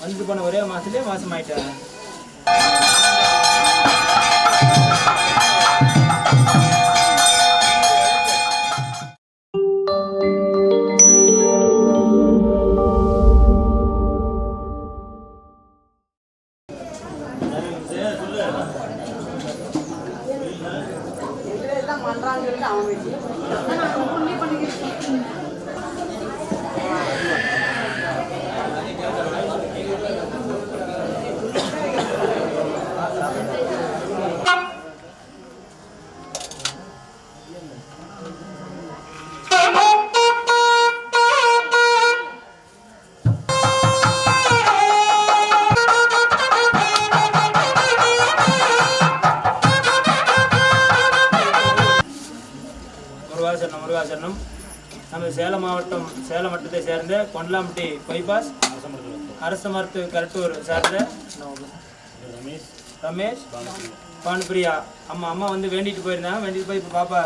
வந்துட்டு போன ஒரே மாசத்துலயே மாசம் ஆயிட்டேன் கொண்டலாம்பட்டி பைபாஸ் அரச மருத்துவ கரட்டூர் சார்ந்த ரமேஷ் பானுப்பிரியா. அம்மா அம்மா வந்து வேண்டிட்டு போயிருந்தாங்க. வேண்டிட்டு போய் இப்போ பாப்பா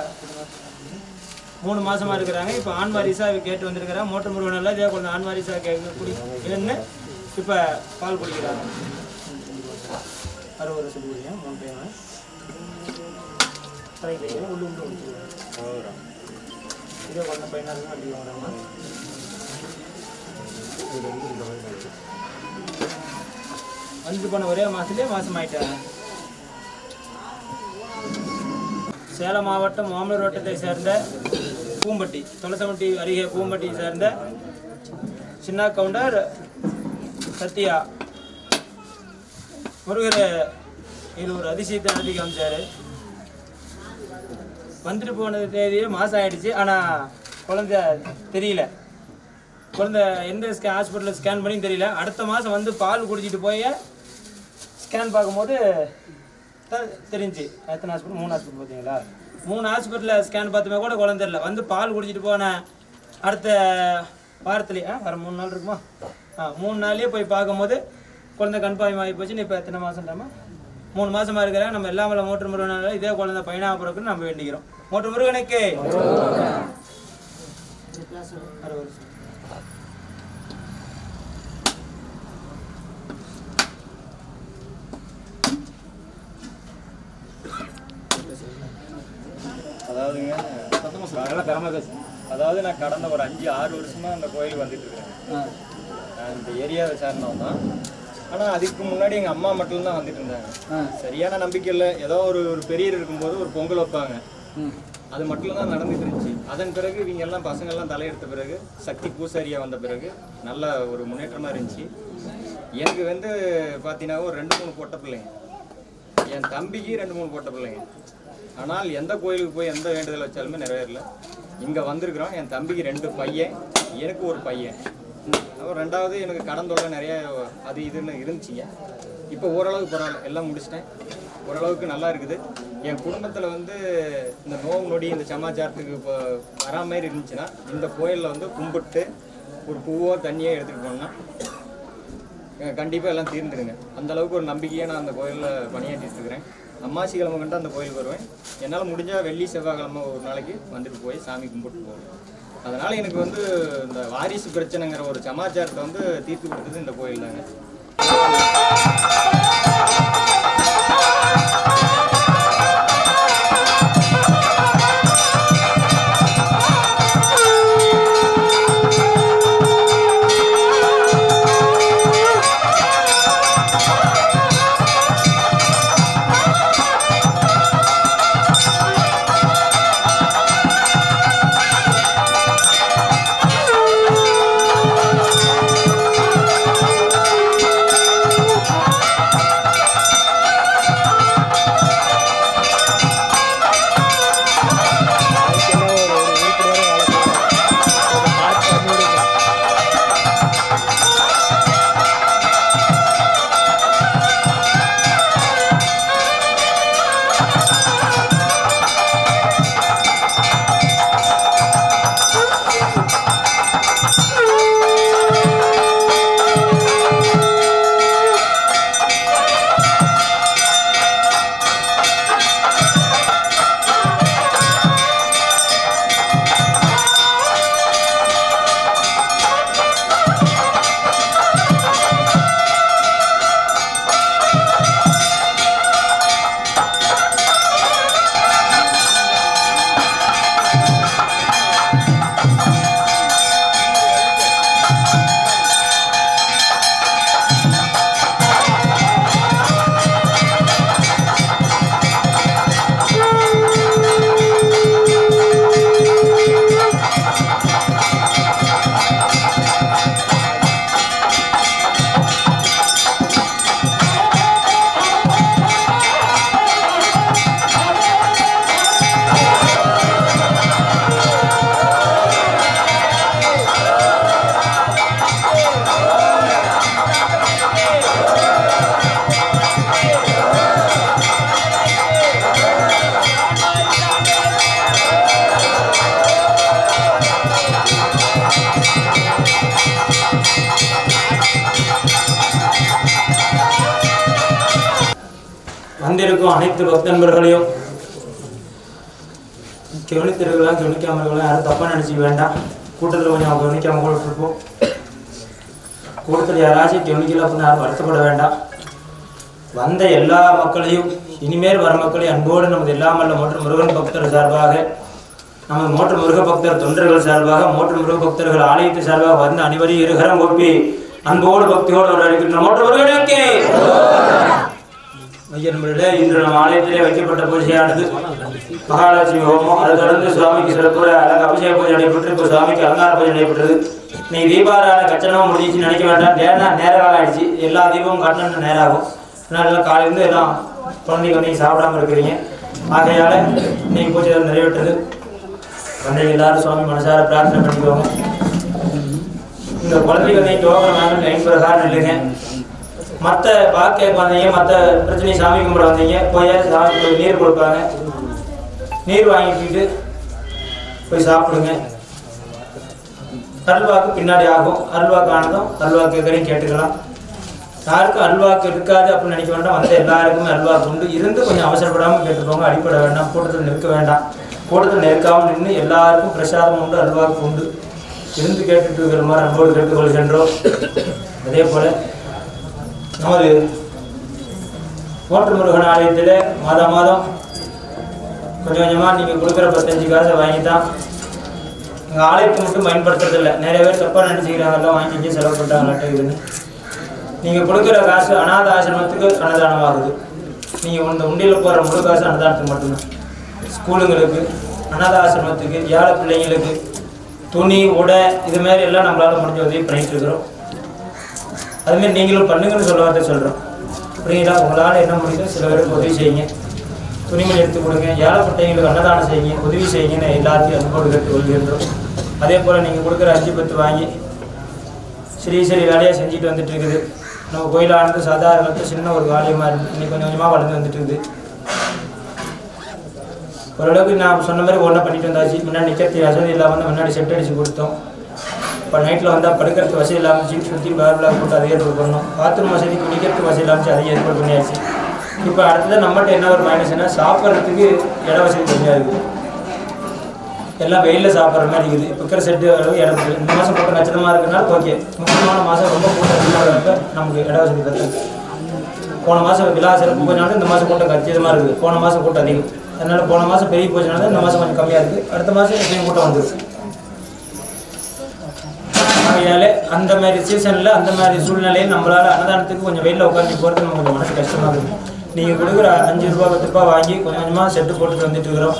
மூணு மாசமா இருக்கிறாங்க. இப்போ ஆண் வாரிசா கேட்டு வந்திருக்கிறாங்க மோட்டர் முருகன் எல்லாம் இதே கொஞ்சம் ஆண் வாரிசா கேட்க குடி இருந்து இப்போ பால் குடிக்கிறாங்க. அறுபது வருஷம் குடிங்க மூணு டைம் தலைக்கு உள்ளு உள்ளு குடிச்சிருக்காங்க. இதே கொண்ட பையனாக இருக்கும் அப்படி வாங்குறாங்க வந்துட்டு போன ஒரே மாதத்துலேயே மாதம் ஆயிட்டேன் சேலம் மாவட்டம் மாமலூர் வட்டத்தை சேர்ந்த பூம்பட்டி தொலசமட்டி அருகே பூம்பட்டியை சேர்ந்த சின்ன கவுண்டர் சத்யா. முருகர் இது ஒரு அதிசயத்தை நடத்தி காமிச்சார். வந்துட்டு போன தேதியே மாதம் ஆயிடுச்சு. ஆனால் குழந்தை தெரியல. குழந்தை எந்த ஸ்கே ஹாஸ்பிட்டலில் ஸ்கேன் பண்ணி தெரியல. அடுத்த மாதம் வந்து பால் குடிச்சிட்டு போய் ஸ்கேன் பார்க்கும்போது தெரிஞ்சு. எத்தனை ஹாஸ்பிட்டல் மூணு ஹாஸ்பிட்டல் பார்த்தீங்களா? மூணு ஹாஸ்பிட்டலில் ஸ்கேன் பார்த்துமே கூட குழந்தை இல்லை வந்து பால் குடிச்சிட்டு போன அடுத்த வாரத்துலேயே வர மூணு நாள் இருக்குமா? ஆ மூணு நாள்லேயே போய் பார்க்கும்போது குழந்தை கன்ஃபார்ம் ஆகி போச்சு இப்போ எத்தனை மாதம்டாமா மூணு மாதமாக இருக்கிறாங்க நம்ம எல்லாம் வல்ல மோட்டர் முருகனால இதே குழந்தை பையனாக பிறக்குன்னு நம்ம வேண்டிக்கிறோம். மோட்டர் முருகனுக்கு அறுபது வருஷம். அதாவதுங்க அதாவது நான் கடந்த ஒரு அஞ்சு ஆறு வருஷமா அந்த கோயிலுக்கு வந்துட்டு இருக்கேன் நான் இந்த ஏரியாவை சேர்ந்தவன் தான். ஆனால் அதுக்கு முன்னாடி எங்கள் அம்மா மட்டும்தான் வந்துட்டு இருந்தாங்க. சரியான நம்பிக்கை இல்லை. ஏதோ ஒரு ஒரு பெரியர் இருக்கும்போது ஒரு பொங்கல் வைப்பாங்க. அது மட்டும் தான் நடந்துட்டு இருந்துச்சு. அதன் பிறகு இவங்க எல்லாம் பசங்க எல்லாம் தலையெடுத்த பிறகு சக்தி பூசாரியா வந்த பிறகு நல்ல ஒரு முன்னேற்றமா இருந்துச்சு. எனக்கு வந்து பார்த்தீங்கன்னா ஒரு ரெண்டு மூணு பொட்ட பிள்ளைங்க. என் தம்பிக்கு ரெண்டு மூணு பொட்ட பிள்ளைங்க. ஆனால் எந்த கோயிலுக்கு போய் எந்த வேண்டுதல் வச்சாலுமே நிறைவேறல. இங்கே வந்திருக்கிறோம். என் தம்பிக்கு ரெண்டு பையன் எனக்கு ஒரு பையன். அப்புறம் ரெண்டாவது எனக்கு கடன் தொல்லை நிறைய அது இதுன்னு இருந்துச்சுங்க. இப்போ ஓரளவுக்கு பரவாயில்ல. எல்லாம் முடிச்சிட்டேன். ஓரளவுக்கு நல்லா இருக்குது. என் குடும்பத்தில் வந்து இந்த நோவு நொடி இந்த சமாச்சாரத்துக்கு இப்போ வரா மாதிரி இருந்துச்சுன்னா இந்த கோயிலில் வந்து கும்பிட்டு ஒரு பூவோ தண்ணியோ எடுத்துகிட்டு போனோம்னா கண்டிப்பாக எல்லாம் தீர்ந்துடுங்க. அந்த அளவுக்கு ஒரு நம்பிக்கையாக நான் அந்த கோயிலில் பணியாற்றிட்டு இருக்கிறேன் அம்மாசி கிழமை கண்டு அந்த கோயிலுக்கு வருவேன். என்னால் முடிஞ்சால் வெள்ளி செவ்வாய்க்கிழமை ஒரு நாளைக்கு வந்துட்டு போய் சாமி கும்பிட்டு போவேன். அதனால் எனக்கு வந்து இந்த வாரிசு பிரச்சனைங்கிற ஒரு சமாச்சாரத்தை வந்து தீர்த்து கொடுத்தது இந்த கோயில் தாங்க அனைத்து பக்த நண்பர்களையும் கவனித்திருக்கலாம் கவனிக்காம இருக்கலாம். யாரும் தப்பாக நினச்சிக்க வேண்டாம் கூட்டத்தில் கொஞ்சம் அவங்க கவனிக்காம கூட விட்டுருப்போம் கூட்டத்தில் யாராச்சும் கவனிக்கல அப்படின்னு யாரும் வருத்தப்பட வேண்டாம் வந்த எல்லா மக்களையும் இனிமேல் வர மக்களையும் அன்போடு நமது எல்லாமல்ல மோட்டர் முருகன் பக்தர் சார்பாக நமது மோட்டர் முருக பக்தர் தொண்டர்கள் சார்பாக மோட்டர் முருக பக்தர்கள் ஆலயத்து சார்பாக வந்து அனைவரையும் இருகரம் ஒப்பி அன்போடு பக்தியோடு வரவேற்கின்ற மோட்டர் முருகனுக்கு! ஐயா இன்று நம் ஆலயத்திலே வைக்கப்பட்ட பூஜையானது மகாலட்சுமி ஹோமம். அதை தொடர்ந்து சுவாமிக்கு சிறப்புற அழகு அபிஷேக பூஜை நடைபெற்று இப்போ சுவாமிக்கு அலங்கார பூஜை நடைபெற்றது. நீ தீபாரான கச்சனமும் முடிஞ்சிச்சு நினைக்க வேண்டாம். நேரம் நேர காலம் ஆயிடுச்சு. எல்லா தீபமும் காட்டணும்னு நேரம் ஆகும் அதனால காலையிலேருந்து எல்லாம் குழந்தைங்க சாப்பிடாம இருக்கிறீங்க. ஆகையால இன்னைக்கு பூஜை நிறைவேற்றது. குழந்தைங்க எல்லாரும் சுவாமி மனசார பிரார்த்தனை பண்ணிக்கோங்க. இந்த குழந்தை நீ டோக்கன் வாங்க லைன் பிரகாரம் இல்லைங்க. மற்ற பாக்க வந்தீங்க மற்ற பிரச்சனை சாமி கும்பிட வந்தீங்க போய் சாமி போய் நீர் கொடுப்பாங்க. நீர் வாங்கிக்கிட்டு போய் சாப்பிடுங்க. அருள்வாக்கு பின்னாடி ஆகும். அருள்வாக்கு ஆனதும் அருள்வாக்கு கேட்கறையும் கேட்டுக்கலாம். யாருக்கும் அருள்வாக்கு இருக்காது அப்படின்னு நினைக்க வேண்டாம். வந்த எல்லாருக்குமே அருள்வாக்கு உண்டு. இருந்து கொஞ்சம் அவசரப்படாமல் கேட்டுக்கோங்க. அடிப்பட வேண்டாம். கூட்டத்தில் நிற்க வேண்டாம். கூட்டத்தில் நிற்காமல் நின்று எல்லாருக்கும் பிரசாதம் உண்டு அருள்வாக்கு உண்டு. இருந்து கேட்டுட்டு இருக்கிற மாதிரி அன்போடு கேட்டுக்கொள்கின்றோம் அதே போல் நமது மோட்டர் முருகன் ஆலயத்தில் மாதம் மாதம் கொஞ்சம் கொஞ்சமாக நீங்கள் கொடுக்குற பத்தஞ்சு காசை வாங்கி தான் எங்கள் ஆலயத்தை மட்டும் பயன்படுத்துறதில்ல. நிறைய பேர் தப்பாக நினச்சிக்கிறாங்கல்ல வாங்கி செஞ்சு செலவு பண்ணுறாங்களாட்ட இதுன்னு நீங்கள் கொடுக்குற காசு அனாத ஆசிரமத்துக்கு அன்னதானமாகுது. நீங்கள் இந்த உண்டியில் போகிற முழு காசு அன்னதானத்துக்கு மட்டும்தான். ஸ்கூலுங்களுக்கு அனாத ஆசிரமத்துக்கு ஏழை பிள்ளைங்களுக்கு துணி உடை இது மாதிரி எல்லாம் நம்மளால் முடிஞ்ச உதவி பண்ணிகிட்டு இருக்கிறோம். அதுமாரி நீங்களும் பண்ணுங்கன்னு சொல்ல வார்த்தை சொல்கிறோம் புரியுங்களா உங்களால் என்ன முடியுதோ சில பேருக்கு உதவி செய்யுங்க. துணிமணி எடுத்து கொடுங்க. ஏழைப்பட்டவங்களுக்கு அன்னதானம் செய்யுங்க. உதவி செய்யுங்கன்னு எல்லாத்தையும் அன்போடு கேட்டு கொள்கின்றோம் அதே போல் நீங்கள் கொடுக்குற அஞ்சு பத்து வாங்கி சரி சரி வேலையாக செஞ்சுட்டு வந்துட்டு இருக்குது. நம்ம கோயிலானது சாதாரணத்து சின்ன ஒரு காலியமாக இருக்குது இன்னைக்கு கொஞ்சம் கொஞ்சமாக வளர்ந்து வந்துட்டு இருக்குது. ஓரளவுக்கு நான் சொன்ன மாதிரி ஒன்றா பண்ணிட்டு வந்தாச்சு. முன்னாடி நிற்கிறது வசதி இல்லாமல் முன்னாடி செட் அடிச்சு கொடுத்தோம். இப்போ நைட்டில் வந்தால் படுக்கிறதுக்கு வசதி இல்லாமல் இருந்துச்சு சுற்றி பேர்லாம் போட்டு அதை ஏற்பாடு பண்ணோம். பாத்ரூம் வசதி குடிக்கிறதுக்கு வசதி இல்லாமல் அதை ஏற்பாடு பண்ணியாச்சு. இப்போ அடுத்தது நம்மகிட்ட என்ன ஒரு மைனஸ்னா சாப்பிட்றதுக்கு இட வசதி கம்மியாக இருக்குது. எல்லாம் வெயிலில் சாப்பிட்ற மாதிரி இருக்குது. இப்போ இருக்கிற செட்டு அளவு இடம் இருக்குது இந்த மாதம் கூட்டம் நட்சத்திரமாக இருக்குன்னா ஓகே முக்கியமான மாதம் ரொம்ப கூட்டம் அதிகமாக நமக்கு இட வசதி பத்தாது போன மாதம் விழா சிறப்பு பூஜைனால இந்த மாதம் கூட்டம் கச்சிதமாக இருக்குது. போன மாதம் கூட்டம் அதிகம். அதனால போன மாதம் பெரிய போச்சுனால இந்த மாதம் கொஞ்சம் கம்மியாக இருக்குது அடுத்த மாதம் எப்பயும் கூட்டம் வந்துருக்கு ஆகையால அந்த மாதிரி சீசனில் அந்த மாதிரி சூழ்நிலையில் நம்மளால் அன்னதானத்துக்கு கொஞ்சம் வெயிலில் உட்காந்து போகிறது நமக்கு கொஞ்சம் மனசு கஷ்டமாக இருக்குது நீங்கள் கொடுக்குற அஞ்சு ரூபா பத்து ரூபா வாங்கி கொஞ்சம் கொஞ்சமாக செட்டு போட்டுட்டு வந்துட்டு இருக்கிறோம்.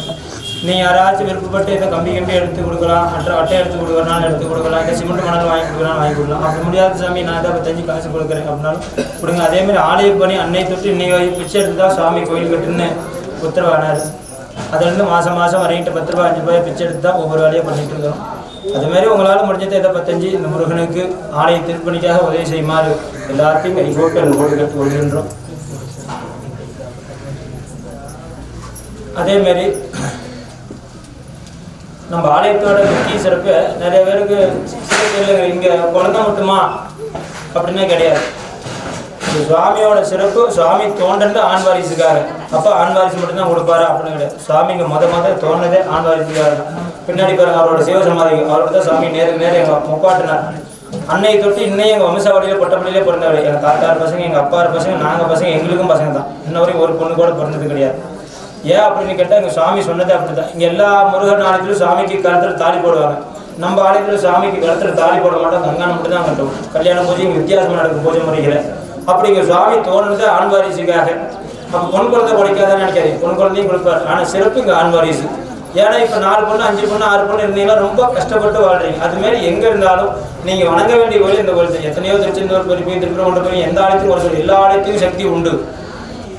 நீங்கள் யாராச்சும் விருப்பப்பட்டு இதை கம்பி கம்பி எடுத்து கொடுக்கலாம் மற்ற அட்டை எடுத்து கொடுக்குறனாலும் எடுத்து கொடுக்கலாம் இல்லை சிமெண்ட் மணல் வாங்கி கொடுக்கலாம் வாங்கி கொடுக்கலாம். அப்படி முடியாத சாமி நான் தான் பத்தஞ்சு காசு கொடுக்குறேன் அப்படின்னாலும் கொடுங்க. அதேமாதிரி ஆலய பணி அன்னை தொட்டு இன்னைக்கு பிச்சை எடுத்து தான் சாமி கோயில் கட்டுன்னு உத்தரவானார். அதுலேருந்து மாதம் மாதம் வரைகிட்ட பத்து ரூபா அஞ்சு ரூபாய் பிச்சை எடுத்து தான் ஒவ்வொரு வேலையும் பண்ணிட்டு இருக்கிறோம். அது மாதிரி உங்களால் முடிஞ்சதை இதை பத்தஞ்சு இந்த முருகனுக்கு ஆலய திருப்பணிக்காக உதவி செய்யுமாறு எல்லாத்தையும் கை போட்டு கொள்கின்றோம் அதேமாரி நம்ம ஆலயத்தோட முக்கிய சிறப்பு நிறைய பேருக்கு சில பேர் இங்கே குழந்தை மட்டுமா? அப்படின்னா கிடையாது. இந்த சுவாமியோட சிறப்பு சுவாமி தோன்றது ஆண் வாரிசுக்காக அப்போ ஆண் வாரிசு மட்டும்தான் கொடுப்பாரு? அப்படின்னு கிடையாது. சுவாமிங்க இங்கே மொதல் தோன்றதே ஆண் வாரிசுக்காக தான். பின்னாடி பாருங்க அவரோட சிவசமாதி அவரோட தான் சாமி நேருக்கு நேரம் எங்கள் முப்பாட்டினார். அன்னை தொட்டு இன்னையும் எங்கள் வம்சாவளியில் பொட்டப்பள்ளியிலே பிறந்தவர். எங்கள் தாத்தார் பசங்க எங்கள் அப்பா பசங்க நாங்கள் பசங்க எங்களுக்கும் பசங்க தான். இன்ன வரைக்கும் ஒரு பொண்ணு கூட பிறந்தது கிடையாது. ஏன் அப்படின்னு கேட்டால் எங்கள் சுவாமி சொன்னதே அப்படிதான் இங்கே எல்லா முருகன் ஆலயத்திலும் சாமிக்கு கழுத்தில் தாலி போடுவாங்க. நம்ம ஆலயத்தில் சாமிக்கு கழுத்தில் தாலி போட மாட்டோம். கங்கானம் மட்டும் தான் கட்டுவோம் கல்யாண பூஜை வித்தியாசமாக நடக்கும் பூஜை முறைகளை அப்படி இங்கே சுவாமி தோணுது ஆண் வாரிசுக்காக. அப்போ பொன் குழந்தை படிக்காதான்னு நினைக்காது பொன் குழந்தையும் கொடுப்பார். ஆனால் சிறப்பு இங்கே ஆண் வாரிசு. ஏன்னா இப்போ நாலு பொண்ணு அஞ்சு பொண்ணு ஆறு பொண்ணு இருந்தீங்கன்னா ரொம்ப கஷ்டப்பட்டு வாழ்றீங்க. அதுமாரி எங்கே இருந்தாலும் நீங்கள் வணங்க வேண்டிய கோயில் இந்த கோயில் எத்தனையோ திருச்செந்தூர் பெரிய திருப்பரங்குன்ற போய் எந்த ஆலயத்தையும் ஒரு சொல்லி எல்லா ஆலயத்தையும் சக்தி உண்டு.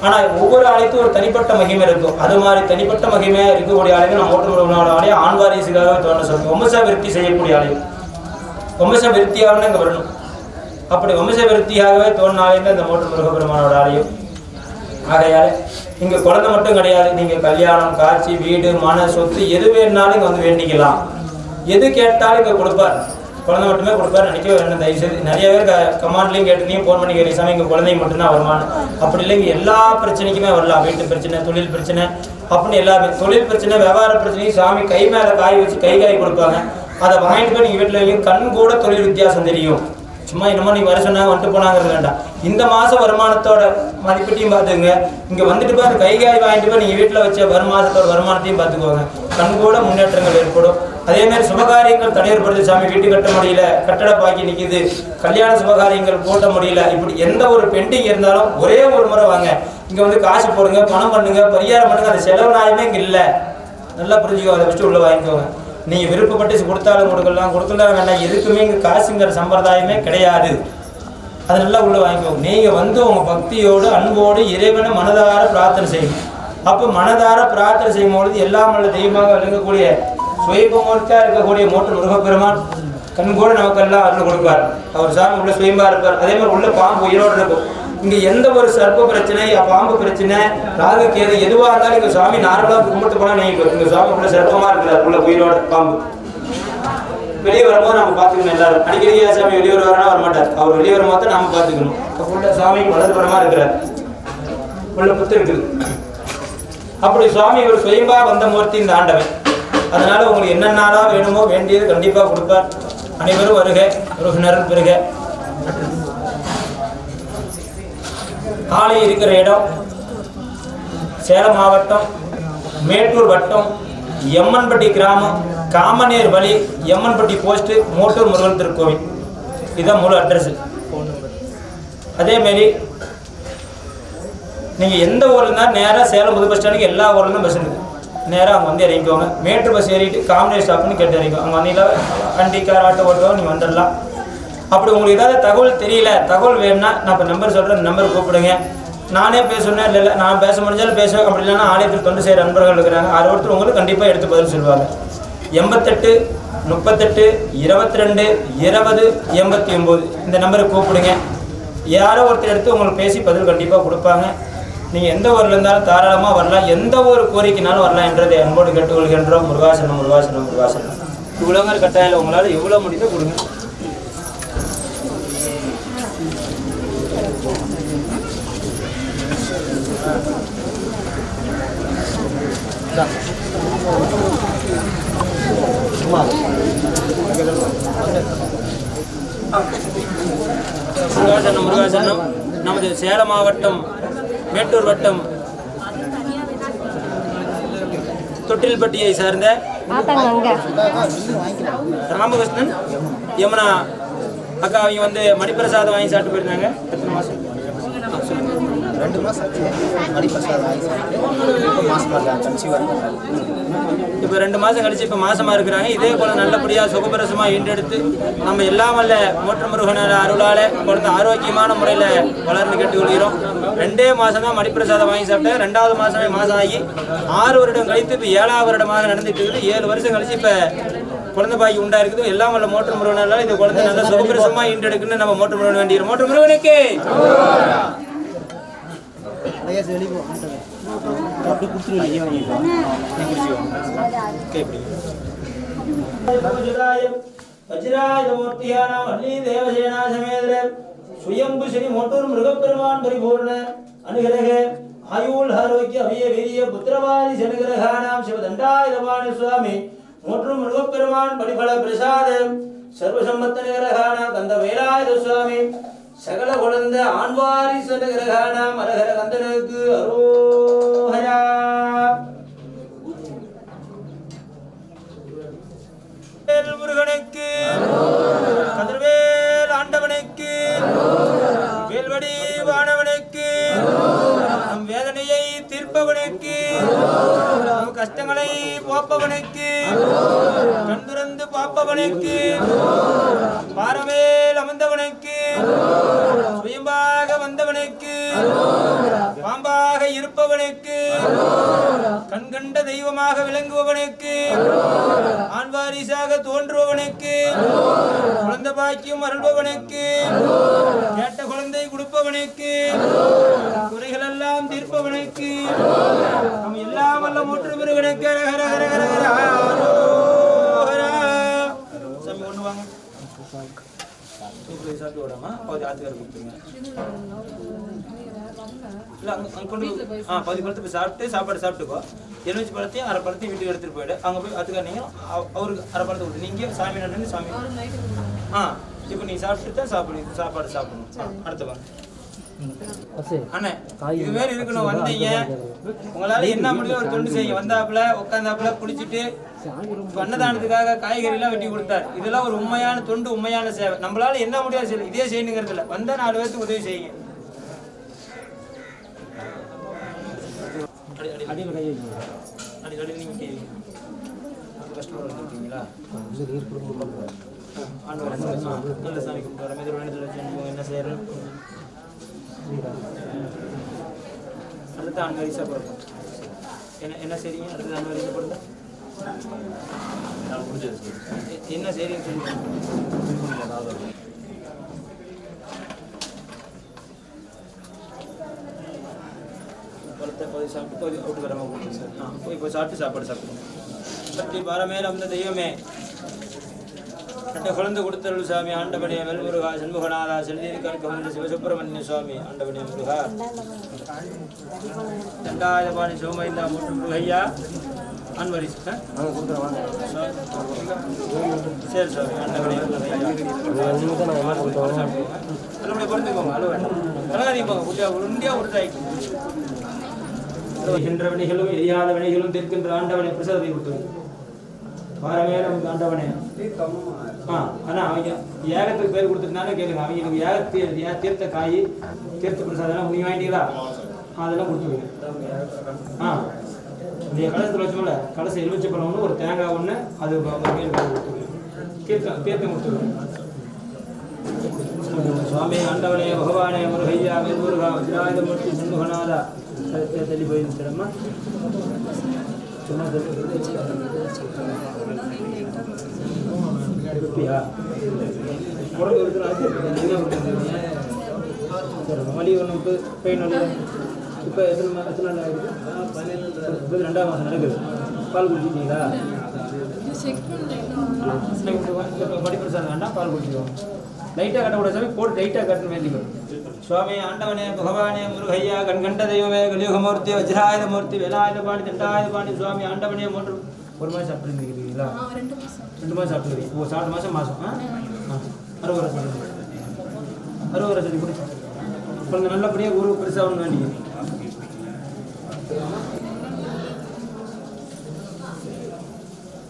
ஆனால் ஒவ்வொரு ஆலயத்துக்கும் ஒரு தனிப்பட்ட மகிமை இருக்கும். அது மாதிரி தனிப்பட்ட மகிமையாக இருக்கக்கூடிய ஆலயம் நம்ம ஓட்டு முருகனோட ஆலயம் ஆண்வாரிசுக்காக தோன்ற சொல்லுவோம் வம்ச விருத்தி செய்யக்கூடிய ஆலயம். வம்ச விருத்தியாகவே இங்கே வரணும். அப்படி வம்ச விருத்தியாகவே தோன்ற ஆலயம் தான் இந்த மோட்டு முருகபெருமானோட ஆலயம். ஆகையால் இங்கே குழந்தை மட்டும் கிடையாது. நீங்கள் கல்யாணம் காட்சி வீடு மன சொத்து எது வேணுனாலும் இங்கே வந்து வேண்டிக்கலாம். எது கேட்டாலும் இங்கே கொடுப்பார். குழந்தை மட்டுமே கொடுப்பாரு. நினைக்க வேணும் தயவுசெய்து நிறைய பேர் கமாண்ட்லையும் கேட்டுலையும் ஃபோன் பண்ணி கேட்க சாமி குழந்தைங்க மட்டும்தான் வருமானம் அப்படி இல்லைங்க. எல்லா பிரச்சனைக்குமே வரலாம். வீட்டு பிரச்சனை தொழில் பிரச்சனை அப்படின்னு எல்லாமே. தொழில் பிரச்சனை வியாபார பிரச்சனையும் சாமி கை மேலே காய் வச்சு கை காய் கொடுப்பாங்க. அதை வாங்கிட்டு போய் நீங்கள் வீட்டில் கண் கூட தொழில் வித்தியாசம் தெரியும். சும்மா என்னமோ நீ வர சொன்னா வந்துட்டு போனாங்கிறது வேண்டாம். இந்த மாச வருமானத்தோட மதிப்பீட்டையும் பார்த்துக்கோங்க. இங்க வந்துட்டு போய் அந்த கை காய் வாங்கிட்டு போய் நீங்க வீட்டுல வச்ச வருமானத்தோட வருமானத்தையும் பார்த்துக்கோங்க. கண் கூட முன்னேற்றங்கள் ஏற்படும். அதே மாதிரி சுபகாரியங்கள் தடையற்படுது சாமி. வீட்டு கட்ட முடியல கட்டட பாக்கி நிற்கிது கல்யாண சுபகாரியங்கள் போட்ட முடியல. இப்படி எந்த ஒரு பெண்டிங் இருந்தாலும் ஒரே ஒரு முறை வாங்க. இங்க வந்து காசு போடுங்க பணம் பண்ணுங்க பரிகாரம் பண்ணுங்க அந்த செலவு நியாயமே இங்க இல்லை. நல்லா புரிஞ்சுக்கோ அதை வச்சுட்டு உள்ள வாங்கிக்கோங்க. நீங்கள் விருப்பப்பட்டு கொடுத்தாலும் கொடுக்கலாம் கொடுக்கலாம் வேண்டாம். எதுக்குமே இங்கே காசுங்கிற சம்பிரதாயமே கிடையாது. அது நல்லா உள்ள வாங்கிக்கோங்க நீங்கள் வந்து உங்கள் பக்தியோடு அன்போடு இறைவனை மனதார பிரார்த்தனை செய்யணும். அப்போ மனதார பிரார்த்தனை செய்யும் பொழுது எல்லாம் உள்ள தெய்வமாக விளங்கக்கூடிய சுயபமூர்த்தியா இருக்கக்கூடிய மூட்டு முருகப்பெருமான் கண் கூட நமக்கெல்லாம் அருள் கொடுப்பார். அவர் சாமி உள்ள சுயம்பா இருப்பார். அதே மாதிரி உள்ள பாம்பு உயிரோடு இருக்கும். இங்க எந்த ஒரு சர்ப்ப பிரச்சனை பாம்பு பிரச்சனை ராகு கேது எதுவா இருந்தாலும் இங்க சாமி நார்மலா கும்பிட்டு போனா நீங்க இங்க சாமி உள்ள சர்ப்பமா இருக்கிறார் உள்ள உயிரோட பாம்பு. வெளியே வரும்போது நம்ம பார்த்துக்கணும் எல்லாரும். அடிக்கடி சாமி வெளியே வருவாரா வர மாட்டார் அவர் வெளியே வரும்போது நாம பார்த்துக்கணும். உள்ள சாமி வளர்ப்புறமா இருக்கிறார். உள்ள புத்து இருக்குது. அப்படி சுவாமி ஒரு சுயம்பா வந்த மூர்த்தி இந்த ஆண்டவன். அதனால உங்களுக்கு என்னென்னாலாம் வேணுமோ வேண்டியது கண்டிப்பா கொடுப்பார். அனைவரும் வருக உறவினரும் பெருக ஆலயம் இருக்கிற இடம் சேலம் மாவட்டம் மேட்டூர் வட்டம் எம்மன்பட்டி கிராமம் காமநேர் வழி எம்மன்பட்டி போஸ்ட்டு மோட்டூர் முருகன் திருக்கோவில். இதுதான் முழு அட்ரஸ் அதேமாரி நீங்கள் எந்த ஊரில் இருந்தாலும் நேராக சேலம் புது பஸ் ஸ்டாண்டுக்கு எல்லா ஊர்ல பஸ் இருக்குது நேராக அங்கே வந்து இறங்கிக்கோங்க. மேட்டூர் பஸ் ஏறிட்டு காமநேர் ஸ்டாப்னு கேட்டு இறங்கிக்கோங்க. அங்கே வந்தீங்களா வண்டி கார் ஆட்டோ ஓட்டுவோம் நீங்கள் வந்துடலாம். அப்படி உங்களுக்கு ஏதாவது தகவல் தெரியல தகவல் வேணும்னா நான் இப்போ நம்பர் சொல்கிறேன் நம்பர் கூப்பிடுங்க. நானே பேசணும்னா இல்லை இல்லை நான் பேச முடிஞ்சாலும் பேசுவேன் அப்படி இல்லைன்னா ஆலயத்தில் தொண்டு செய்கிற நண்பர்கள் இருக்கிறாங்க. அது ஒருத்தர் உங்களுக்கு கண்டிப்பாக எடுத்து பதில் சொல்லுவாங்க எண்பத்தெட்டு முப்பத்தெட்டு இருபத்தி ரெண்டு இருபது எண்பத்தி ஒம்பது இந்த நம்பருக்கு கூப்பிடுங்க. யாரோ ஒருத்தர் எடுத்து உங்களுக்கு பேசி பதில் கண்டிப்பாக கொடுப்பாங்க. நீங்கள் எந்த ஊரில் இருந்தாலும் தாராளமாக வரலாம். எந்த ஒரு கோரிக்கைனாலும் வரலாம் என்றதை அன்போடு கேட்டுக்கொள்கின்றோம். முருகாசனம் முருகாசனம் முருகாசனம். இவ்வளோங்கிற கட்டாயம் உங்களால் எவ்வளோ முடியுதோ கொடுங்க. முருகாசனம் முருகாசனம். நமது சேலம் மாவட்டம் மேட்டூர் வட்டம். தொட்டில்பட்டியை சார்ந்த ராமகிருஷ்ணன் யமுனா அக்கா அவங்க வந்து மணிப்பிரசாதம் வாங்கி சாப்பிட்டு போயிருந்தாங்க. எத்தனை மாதம் ரெண்டு மாதம் ஆச்சு. மணிப்பிரசாதம் வாங்கி சாப்பிட்டு இப்போ இருக்காங்க கன்சீவர் இப்போ ரெண்டு மாதம் கழிச்சு இப்போ மாசமாக இருக்கிறாங்க. இதே போல் நல்லபடியாக சுகபிரசமாக ஈண்டெடுத்து நம்ம எல்லாம் வல்ல மூற்ற முருகனர் அருளால் குழந்தை ஆரோக்கியமான முறையில் வளர்ந்து கேட்டுக்கொள்கிறோம் ரெண்டே மாதம் தான் மணிப்பிரசாதம் வாங்கி சாப்பிட்டேன். ரெண்டாவது மாதமே மாதம் ஆகி ஆறு வருடம் கழித்து இப்போ ஏழாவது வருடமாக நடந்துட்டு இருக்குது. ஏழு வருஷம் கழிச்சு இப்போ குழந்தை பாக்கி உண்டா இருக்குது. எல்லாம் வல்ல மோட்டர் முருகனால இந்த குழந்தை நல்ல சுகபிரசமா ஈண்டெடுக்குன்னு நம்ம மோட்டர் முருகன் வேண்டிய மோட்டர் முருகனுக்கு! ஐயா சரி வெளியே போ அப்படி கொடுத்துருவீங்க ஐயா வஜ்ராயம் வஜ்ராயுதமூர்த்தியானாம் வள்ளி தேவசேனா சமேதர சுயம்பு ஸ்ரீ மோட்டூர் மிருகப்பெருமான் பரிபூர்ண அனுகிரக ஆயுள் ஆரோக்கிய அவிய வீரிய புத்திரவாதி சனுகிரகானாம் சிவதண்டாயுதபாணி சுவாமி மோட்டூர் மிருகப்பெருமான் பரிபல பிரசாத சர்வசம்மத்த நிகரகானாம் கந்த வேலாயுத சுவாமி சகல குழந்த ஆண்வாரி சனுகிரகானாம் அரகர கந்தனுக்கு அரோஹரா. முருகனுக்கு கதிர்வேல் ஆண்டவனுக்கு வேல்வடி வானவனுக்கு நம் வேதனையை தீர்ப்பவனுக்கு நம் கஷ்டங்களை போப்பவனுக்கு கண் திறந்து பார்ப்பவனுக்கு பாரவேல் அமர்ந்தவனுக்கு சுயம்பாக வந்தவனுக்கு பாம்பாக இருப்பவனுக்கு கண் கண்ட தெய்வமாக விளங்குபவனுக்கு ஆண் வாரிசாக தோன்றுபவனுக்கு குழந்தை பாக்கியம் அருள்பவனுக்கு கேட்ட குழந்தை கொடுப்பவனுக்கு குறைகள் எல்லாம் தீர்ப்பவனுக்கு நம் எல்லாம் வல்ல மூன்று பிறகுனுக்கு ஹர ஹர ஹர ஹர ஒண்ணு வாங்க ஆத்துக்கார கொடுத்துருங்க. இல்லை அங்கே அங்கே கொண்டு ஆ பதி பழத்தை போய் சாப்பிட்டு சாப்பாடு சாப்பிட்டுக்கோ. எலுமிச்சி பழத்தையும் அரை பழத்தையும் வீட்டுக்கு எடுத்துகிட்டு போயிடு. அங்கே போய் ஆத்துக்கார நீங்கள் அவருக்கு அரை பழத்தை கொடுத்து நீங்கள் சாமி நன்னு சாமி. ஆ இப்போ நீ சாப்பிட்டு தான் சாப்பிடு சாப்பாடு சாப்பிடணும். அடுத்து வாங்க அண்ணே இது மாதிரி இருக்கணும் வந்தீங்க. உங்களால என்ன முடியும் ஒரு தொண்டு செய்யுங்க. வந்தாப்புல உட்காந்தாப்புல குளிச்சுட்டு அன்னதானத்துக்காக காய்கறி எல்லாம் வெட்டி கொடுத்தார். இதெல்லாம் ஒரு உண்மையான தொண்டு உண்மையான சேவை. நம்மளால என்ன முடியாது செய்யல இதே செய்யணுங்கிறது இல்ல. வந்தா நாலு பேருக்கு உதவி செய்யுங்க. சாமி கும்பிட்டு. என்ன செய்யறேன் அடுத்து ஆண்கள் சாப்பிடுறோம் என்ன என்ன செய்றீங்க? அடுத்து ஆண்கள் சாப்பிடுங்க எ- என்ன செய்றீங்க சொல்லுங்க. சாப்பிட்டு போய் அவுட்டு வரமா சார். போய் போய் சாப்பிட்டு சாப்பாடு சாப்பிடுங்க. பற்றி பாரமேல் அந்த தெய்வமே. ரெண்டு குழந்தை கொடுத்தருள் சாமி ஆண்டபடிய மெல்முருகா சண்முகநாதா செல்லியர் கணக்கமன்ற சிவசுப்பிரமணிய சுவாமி ஆண்டபடிய முருகா. தண்டாயபாணி சோமைந்தா மூன்று முருகையா. அன்வரி சரி சாமி ஆண்டபடிய நல்லபடியா பொறுத்துக்கோங்க அழுவ கலகாதி குட்டியா உண்டியா வினைகளும் எரியாத வினைகளும் தீர்க்கின்ற ஆண்டவனை பிரசாதத்தை கொடுத்து வாரமே நமக்கு ஆண்டவனே ஆ அண்ணா அவங்க ஏகத்துக்கு பேர் கொடுத்துருந்தாங்க கேளுங்க. அவங்களுக்கு ஏக தீ- ஏ- தீர்த்த காய் தீர்த்த பிரசாதம் நீங்க வாங்கிட்டீங்களா? அதெல்லாம் கொடுத்துருங்க. ஆ இந்த கலசத்தில் வச்சோம்ல கலசம் எலுமிச்சை பழம் ஒன்று ஒரு தேங்காய் ஒன்று அது அவங்க பேர் கொடுத்துருங்க. தீர்த்தம் தீர்த்தம் கொடுத்துருங்க. சுவாமி ஆண்டவனே பகவானே முருகையா வேல்முருகா வஜ்ராயுதமூர்த்தி சண்முகநாதா. தள்ளி போயிருக்கிறம்மா உடம்பு இருக்கிறாங்க சரி வலி ஒன்று பெயின் ஒன்று இப்போ எத்தனை எத்தனை நாள் ஆகுது இப்போ ரெண்டாம் மாதம் நடக்குது பால் குடிச்சிட்டீங்களா படிப்பிரசாதம் வேண்டாம் பால் குடிச்சிடுவோம் லைட்டாக கட்டக்கூடாது சாமி போட்டு லைட்டாக கட்டணும் வேண்டிக்கணும் சுவாமி ஆண்டவனே பகவானே முருகையா கண்கண்ட தெய்வமே கலியுகமூர்த்தி வஜ்ராயுதமூர்த்தி வேலாயுத பாணி தண்டாயுத பாணி சுவாமி ஆண்டவனே மூன்று. ஒரு மாதம் சாப்பிட்டு இருக்கிறீங்களா ரெண்டு மாதம் சாப்பிட்டுக்கிறீங்க ஓ சாப்பிட்டு மாதம் மாதம். அறுபது சொல்லி அறுபது சொல்லி குடி குழந்தை நல்லபடியாக ஊருக்கு பெருசாகணும் வேண்டிங்க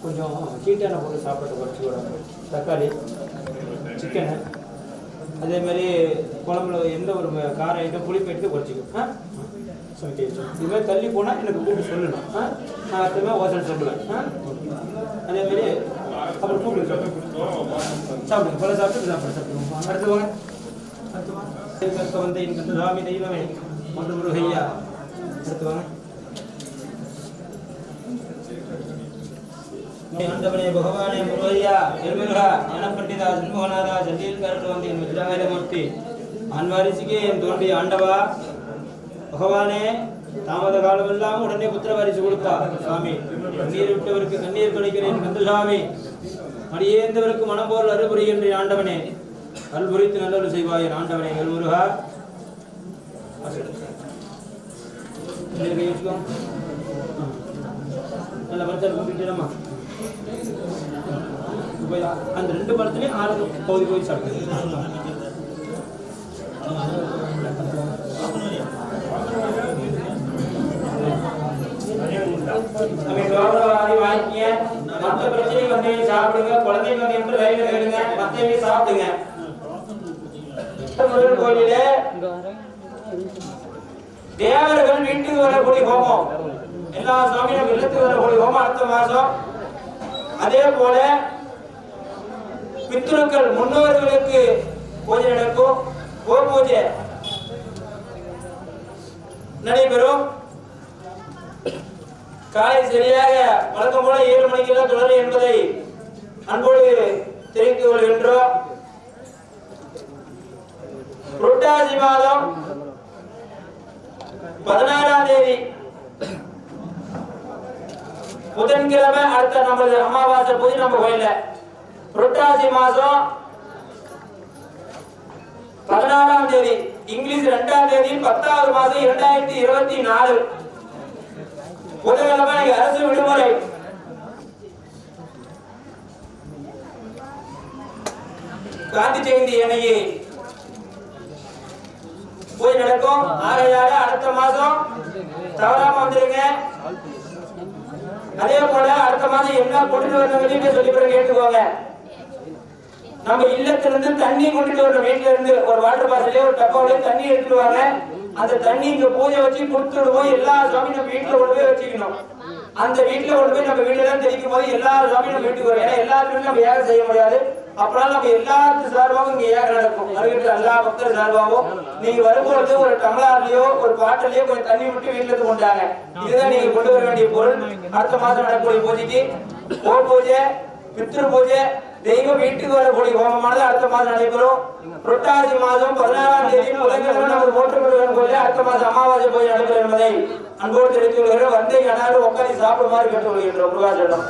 கொஞ்சம் ஹீட்டான பொருள் சாப்பிட்டு குறைச்சி விடணும் தக்காளி சிக்கனு அதே மாதிரி குழம்புல எந்த ஒரு காரம் கார ஐட்டம் புளிப்பு எடுத்து குறைச்சிக்கும் ஆ இது மாதிரி தள்ளி போனால் எனக்கு கூப்பிட்டு சொல்லணும் ஆ நான் அடுத்தமே ஹோட்டல் சொல்லுவேன் ஆ அதே மாதிரி அப்புறம் கூப்பிட்டு சாப்பிடுங்க பல சாப்பிட்டு சாப்பிட சாப்பிடுவோம் அடுத்து வாங்க அடுத்து வாங்க கற்க வந்த என் தெய்வமே ஒன்று முருகையா அடுத்து வாங்க ஆண்டவனே பகவானே முருகையா எல்முருகா ஞானப்பண்டிதா சண்முகநாதா சந்தியில் கரட்டு வந்து என் விஜயாயுதமூர்த்தி அன்வாரிசிக்கு என் தோன்றிய ஆண்டவா. பகவானே தாமத காலம் காலமெல்லாம் உடனே புத்திர வாரிசு கொடுத்தா சுவாமி. கண்ணீர் விட்டவருக்கு கண்ணீர் துடைக்கிறேன் கந்த சுவாமி மடியேந்தவருக்கு மனப்போல் அறுபுரிகின்ற ஆண்டவனே அல்புரித்து நல்லொரு செய்வாய் ஆண்டவனே. எல்முருகா நல்ல பரிசல் கும்பிட்டுமா அந்த ரெண்டு மரத்துலையும் ஆறு பகுதி போய் சாப்பிட்டு நம்ம மற்ற பிரச்சனை வந்து சாப்பிடுங்க குழந்தைங்க வந்து எப்படி ரைட்ல கேளுங்க மத்தவங்க சாப்பிடுங்க. முருகன் கோயிலே தேவர்கள் வீட்டுக்கு வரக்கூடிய ஹோமம். எல்லா சுவாமியும் இல்லத்துக்கு வரக்கூடிய ஹோமம் அடுத்த மாசம் அதே போல பித்ருக்கள் முன்னோர்களுக்கு பூஜை நடக்கும். கோ பூஜை நடைபெறும். காலை சரியாக வழக்கம் போல ஏழு மணிக்கெல்லாம் தொடரும் என்பதை அன்போடு தெரிவித்துக் கொள்கின்றோம். புரட்டாசி மாதம் பதினாறாம் தேதி புதன்கிழமை அடுத்த நமது அமாவாசை போய் நம்ம கோயில புரட்டாசி மாசம் பதினாறாம் தேதி. இங்கிலீஷ் ரெண்டாம் தேதி பத்தாவது மாதம் இரண்டாயிரத்தி இருபத்தி நாலு. புதன்கிழமை அரசு விடுமுறை. காந்தி ஜெயந்தி அன்னைக்கு போய் நடக்கும். ஆகையால அடுத்த மாசம் தவறாம வந்துருங்க. அதே போல அடுத்த மாதம் என்ன கொண்டுட்டு வரணும் சொல்லி பிறகு கேட்டுக்கோங்க. நம்ம இல்லத்திலிருந்து தண்ணி கொண்டுட்டு வரணும் வீட்டுல இருந்து ஒரு வாட்டர் பாட்டிலே ஒரு டப்பாவிலே தண்ணி எடுத்துட்டு வாங்க. அந்த தண்ணி இங்க பூஜை வச்சு கொடுத்துடுவோம். எல்லா சாமி நம்ம வீட்டுல கொண்டு போய் வச்சுக்கணும். அந்த வீட்டுல கொண்டு போய் நம்ம வீட்டுல தான் தெளிக்கும் போது எல்லா சாமியும் நம்ம வீட்டுக்கு வரும். ஏன்னா எல்லாருமே நம்ம யாரும் செய்ய முடியாது. அப்புறம் நம்ம எல்லாத்து சார்பாகவும் இங்க ஏக நடக்கும். அதுக்கிட்ட எல்லா பக்தர் சார்பாகவும் நீங்க வரும்பொழுது ஒரு டம்ளார்லயோ ஒரு பாட்டிலையோ கொஞ்சம் தண்ணி விட்டு வீட்டுல இருந்து கொண்டாங்க. இதுதான் நீங்க கொண்டு வர வேண்டிய பொருள். அடுத்த மாதம் நடக்கக்கூடிய பூஜைக்கு ஓ பூஜை பித்ரு பூஜை தெய்வம் வீட்டுக்கு வரக்கூடிய ஹோமமானது அடுத்த மாதம் நடைபெறும். புரட்டாசி மாதம் பதினாறாம் தேதி புதன்கிழமை நமது மோட்டர் கோயிலில் அடுத்த மாதம் அமாவாசை பூஜை நடைபெறும் என்பதை அன்போடு தெரிவித்துக் கொள்கிறேன். வந்தே அனாடு உட்காந்து சாப்பிடுமாறு கேட்டுக்கொள்கின்றோம் முருகாசனம்